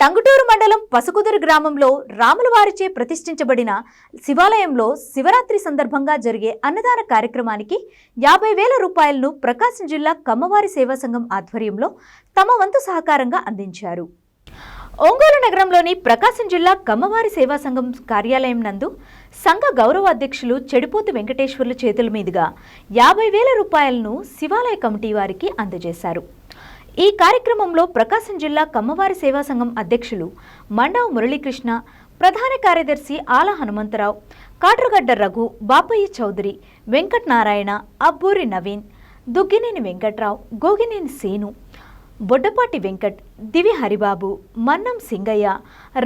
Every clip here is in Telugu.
టంగుటూరు మండలం పసుకుదురు గ్రామంలో రాములవారిచే ప్రతిష్ఠించబడిన శివాలయంలో శివరాత్రి సందర్భంగా జరిగే అన్నదాన కార్యక్రమానికి యాభై వేల రూపాయలను ప్రకాశం జిల్లా కమ్మవారి సేవా సంఘం ఆధ్వర్యంలో తమ వంతు సహకారంగా అందించారు. ఒంగోలు నగరంలోని ప్రకాశం జిల్లా కమ్మవారి సేవా సంఘం కార్యాలయం నందు సంఘ గౌరవ అధ్యక్షులు చెడిపోతు వెంకటేశ్వర్లు చేతుల మీదుగా యాభై వేల రూపాయలను శివాలయ కమిటీ వారికి అందజేశారు. ఈ కార్యక్రమంలో ప్రకాశం జిల్లా కమ్మవారి సేవా సంఘం అధ్యక్షులు మండవ మురళీకృష్ణ ప్రధాన కార్యదర్శి ఆల హనుమంతరావు కాట్రుగడ్డ రఘు బాపయ్య చౌదరి వెంకట్ నారాయణ అబ్బూరి నవీన్ దుగ్గినేని వెంకట్రావు గోగినేని సేను బొడ్డపాటి వెంకట్ దివి హరిబాబు మన్నం సింగయ్య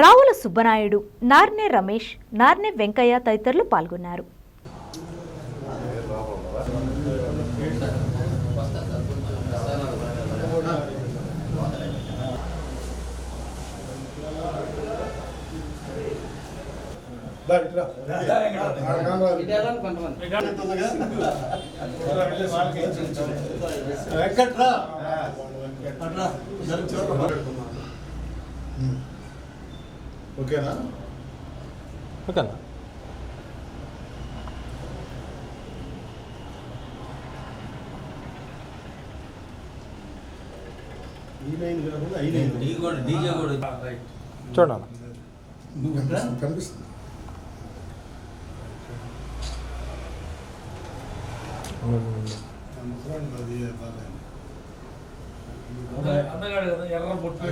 రావుల సుబ్బనాయుడు నార్నే రమేష్ నార్నే వెంకయ్య తదితరులు పాల్గొన్నారు. వెంకట్రా ఓకేనా ఓకేనా చూడండి కనిపిస్తుంది. కదా ఎర్ర బొట్టు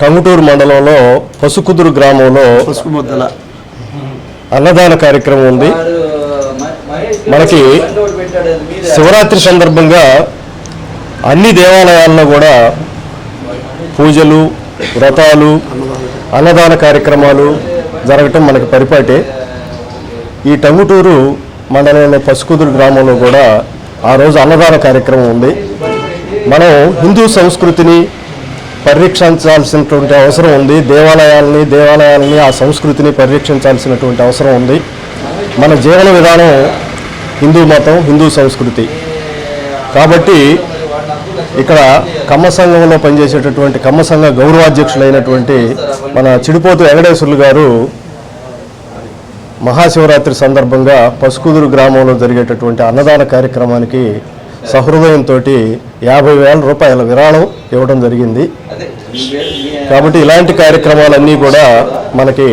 టంగుటూరు మండలంలో పసుకుదురు గ్రామంలో అన్నదాన కార్యక్రమం ఉంది. మనకి శివరాత్రి సందర్భంగా అన్ని దేవాలయాల్లో కూడా పూజలు వ్రతాలు అన్నదాన కార్యక్రమాలు జరగటం మనకి పరిపాటే. ఈ టంగుటూరు మండలంలో పసుకుదురు గ్రామంలో కూడా ఆ రోజు అన్నదాన కార్యక్రమం ఉంది. మనం హిందూ సంస్కృతిని పరిరక్షించాల్సినటువంటి అవసరం ఉంది. దేవాలయాలని దేవాలయాలని ఆ సంస్కృతిని పరిరక్షించాల్సినటువంటి అవసరం ఉంది. మన జీవన విధానం హిందూ మతం హిందూ సంస్కృతి. కాబట్టి ఇక్కడ కమ్మ సంఘంలో పనిచేసేటటువంటి కమ్మ సంఘ గౌరవాధ్యక్షులైనటువంటి మన చిడిపోతు వెంకటేశ్వర్లు గారు మహాశివరాత్రి సందర్భంగా పసుకుదురు గ్రామంలో జరిగేటటువంటి అన్నదాన కార్యక్రమానికి సహృదయంతో యాభై వేల రూపాయల విరాళం ఇవ్వడం జరిగింది. కాబట్టి ఇలాంటి కార్యక్రమాలన్నీ కూడా మనకి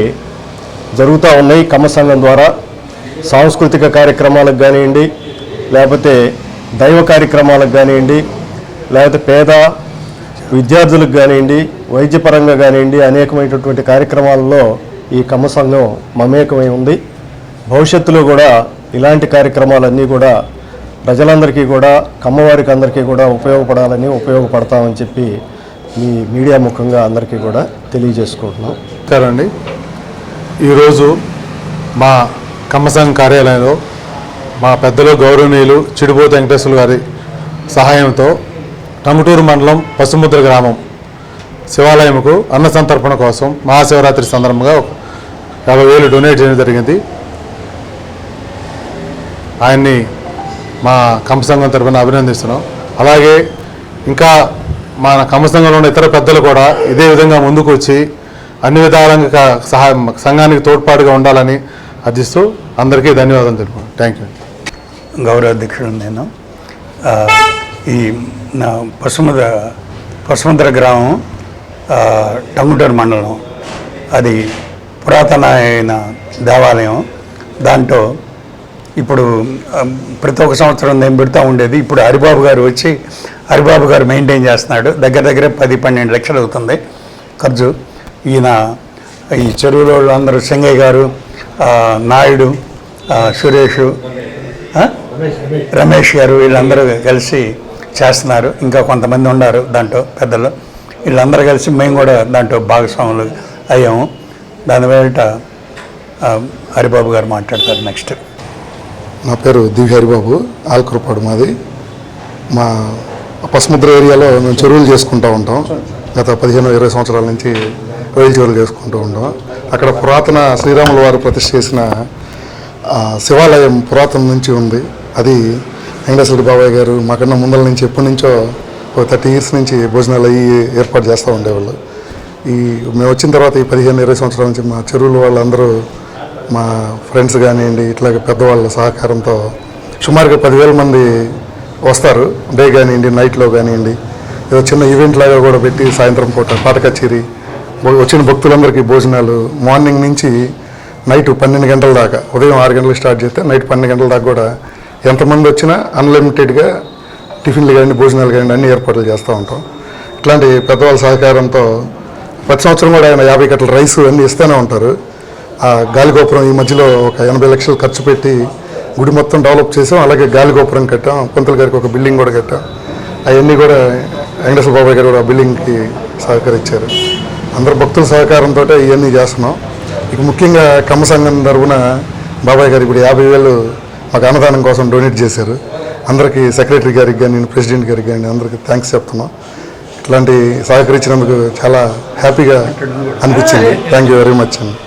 జరుగుతూ ఉన్నాయి కమ్మ సంఘం ద్వారా. సాంస్కృతిక కార్యక్రమాలకు కానివ్వండి లేకపోతే దైవ కార్యక్రమాలకు కానివ్వండి లేకపోతే పేద విద్యార్థులకు కానివ్వండి వైద్యపరంగా కానివ్వండి అనేకమైనటువంటి కార్యక్రమాల్లో ఈ కమ్మ సంఘం మమేకమై ఉంది. భవిష్యత్తులో కూడా ఇలాంటి కార్యక్రమాలన్నీ కూడా ప్రజలందరికీ కూడా కమ్మవారికి అందరికీ కూడా ఉపయోగపడాలని ఉపయోగపడతామని చెప్పి మీ మీడియా ముఖంగా అందరికీ కూడా తెలియజేసుకుంటున్నాం. నమస్కారం అండి. ఈరోజు మా కమ్మసంఘ కార్యాలయంలో మా పెద్దలు గౌరవనీయులు చిడిపోతు వెంకటేశ్వర గారి సహాయంతో టంగుటూరు మండలం పసుముద్ర గ్రామం శివాలయంకు అన్న సంతర్పణ కోసం మహాశివరాత్రి సందర్భంగా ఒక యాభై వేలు డొనేట్ చేయడం జరిగింది. ఆయన్ని మా కమ్మ సంఘం తరఫున అభినందిస్తున్నాం. అలాగే ఇంకా మన కమ్మ సంఘంలో ఉన్న ఇతర పెద్దలు కూడా ఇదే విధంగా ముందుకు వచ్చి అన్ని విధాలుగా సహాయం సంఘానికి తోడ్పాటుగా ఉండాలని అర్థిస్తూ అందరికీ ధన్యవాదాలు తెలుపు థ్యాంక్ యూ గౌరవాధ్యక్షుడు నేను. ఈ నా పసుముద పసుముద్ర గ్రామం టంగుటూరు మండలం. అది పురాతనమైన దేవాలయం. దాంట్లో ఇప్పుడు ప్రతి ఒక్క సంవత్సరం నేను పెడతా ఉండేది. ఇప్పుడు హరిబాబు గారు వచ్చి హరిబాబు గారు మెయింటైన్ చేస్తున్నాడు. దగ్గర దగ్గర పది పన్నెండు లక్షలు అవుతుంది ఖర్చు. ఈయన ఈ చెరువులో అందరూ సింగయ్య గారు నాయుడు సురేషు సురేష్ రమేష్ గారు వీళ్ళందరూ కలిసి చేస్తున్నారు. ఇంకా కొంతమంది ఉన్నారు దాంట్లో పెద్దలు. వీళ్ళందరూ కలిసి మేము కూడా దాంట్లో భాగస్వాములు అయ్యాము. దాని బయట ఆ, హరిబాబు గారు మాట్లాడతారు నెక్స్ట్. నా పేరు దివ్య హరిబాబు ఆల్కృపాడు మాది. మా పసుముద్ర ఏరియాలో మేము చెరువులు చేసుకుంటూ ఉంటాం. గత పదిహేను ఇరవై సంవత్సరాల నుంచి రొయ్యల చెరువులు చేసుకుంటూ ఉంటాం. అక్కడ పురాతన శ్రీరాముల వారు ప్రతిష్ఠ చేసిన ఆ, శివాలయం పురాతన నుంచి ఉంది. అది వెంకటేశ్వర బాబాయ్ గారు మాకన్నా ముందల నుంచి ఎప్పటి నుంచో ఒక థర్టీ ఇయర్స్ నుంచి భోజనాలు అయ్యి ఏర్పాటు చేస్తూ ఉండేవాళ్ళు. ఈ మేము వచ్చిన తర్వాత ఈ పదిహేను ఇరవై సంవత్సరాల నుంచి మా చెరువులు వాళ్ళందరూ మా ఫ్రెండ్స్ కానివ్వండి ఇట్లాగే పెద్దవాళ్ళ సహకారంతో సుమారుగా పదివేల మంది వస్తారు. డే కానివ్వండి నైట్లో కానివ్వండి. ఏదో చిన్న ఈవెంట్ లాగా కూడా పెట్టి సాయంత్రం పూట పాట కచేరీ వచ్చిన భక్తులందరికీ భోజనాలు మార్నింగ్ నుంచి నైట్ పన్నెండు గంటల దాకా. ఉదయం ఆరు గంటలకు స్టార్ట్ చేస్తే నైట్ పన్నెండు గంటల దాకా కూడా ఎంతమంది వచ్చినా అన్లిమిటెడ్గా టిఫిన్లు కానీ భోజనాలు కానీ అన్ని ఏర్పాట్లు చేస్తూ ఉంటాం. ఇట్లాంటి పెద్దవాళ్ళ సహకారంతో ప్రతి సంవత్సరం కూడా ఆయన యాభై కట్టల రైస్ అన్నీ ఇస్తూనే ఉంటారు. ఆ గాలిగోపురం ఈ మధ్యలో ఒక ఎనభై లక్షలు ఖర్చు పెట్టి గుడి మొత్తం డెవలప్ చేసాం. అలాగే గాలిగోపురం కట్టాం. పంతుల గారికి ఒక బిల్డింగ్ కూడా కట్టాం. అవన్నీ కూడా వెంకటేశ్వర బాబాయ్ గారు కూడా ఆ బిల్డింగ్కి సహకరించారు. అందరు భక్తుల సహకారంతో ఇవన్నీ చేస్తున్నాం. ఇక ముఖ్యంగా కమ్మ సంఘం తరఫున బాబాయ్ గారు ఇప్పుడు యాభై వేలు మాకు అన్నదానం కోసం డొనేట్ చేశారు. అందరికీ సెక్రటరీ గారికి కానీ ప్రెసిడెంట్ గారికి కానీ అందరికీ థ్యాంక్స్ చెప్తున్నాం. ఇట్లాంటి సహకరించినందుకు చాలా హ్యాపీగా అనిపించింది. థ్యాంక్ యూ వెరీ మచ్ అండి